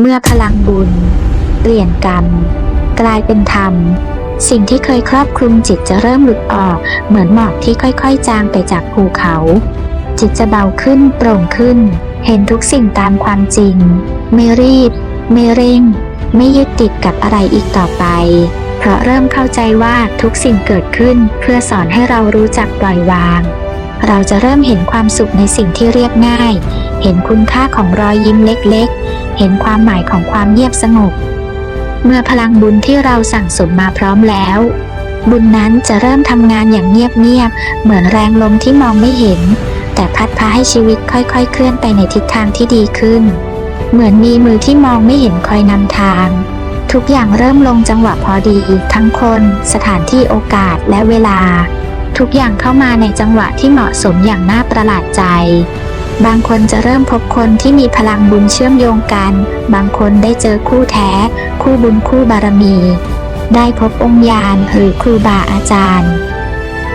เมื่อพลังบุญ เปลี่ยนกรรม กลายเป็นธรรม สิ่งที่เคยครอบคลุมจิตจะเริ่มหลุดออก เหมือนหมอกที่ค่อยๆ จางไปจากภูเขา จิตจะเบาขึ้นโปร่งขึ้น เห็นทุกสิ่งตามความจริง ไม่รีบ ไม่เร่ง ไม่ยึดติดกับอะไรอีกต่อไป เพราะเริ่มเข้าใจว่าทุกสิ่งเกิดขึ้นเพื่อสอนให้เรารู้จักปล่อยวาง เราจะเริ่มเห็นความสุขในสิ่งที่เรียบง่าย เห็นคุณค่าของรอยยิ้มเล็กๆ เห็นความหมายของความเงียบสงบ เมื่อพลังบุญที่เราสั่งสมมาพร้อมแล้ว บุญนั้นจะเริ่มทำงานอย่างเงียบๆเหมือนแรงลมที่มองไม่เห็น แต่พัดพาให้ชีวิตค่อยๆ เคลื่อนไปในทิศทางที่ดีขึ้น เหมือนมีมือที่มองไม่เห็นคอยนำทาง ทุกอย่างเริ่มลงจังหวะพอดีทั้งคน สถานที่โอกาสและเวลา ทุกอย่างเข้ามาในจังหวะที่เหมาะสมอย่างน่าประหลาดใจ บางคนจะเริ่มพบคนที่มีพลังบุญเชื่อมโยงกัน บางคนได้เจอคู่แท้ คู่บุญคู่บารมี ได้พบองค์ญาณหรือครูบาอาจารย์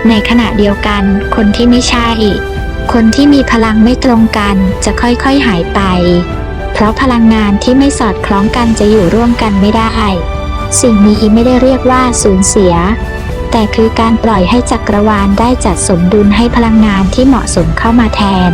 ในขณะเดียวกัน คนที่ไม่ใช่ คนที่มีพลังไม่ตรงกันจะค่อยๆหายไป เพราะพลังงานที่ไม่สอดคล้องกันจะอยู่ร่วมกันไม่ได้ สิ่งนี้ไม่ได้เรียกว่าสูญเสีย แต่คือการปล่อยให้จักรวาลได้จัดสมดุลให้พลังงานที่เหมาะสมเข้ามาแทน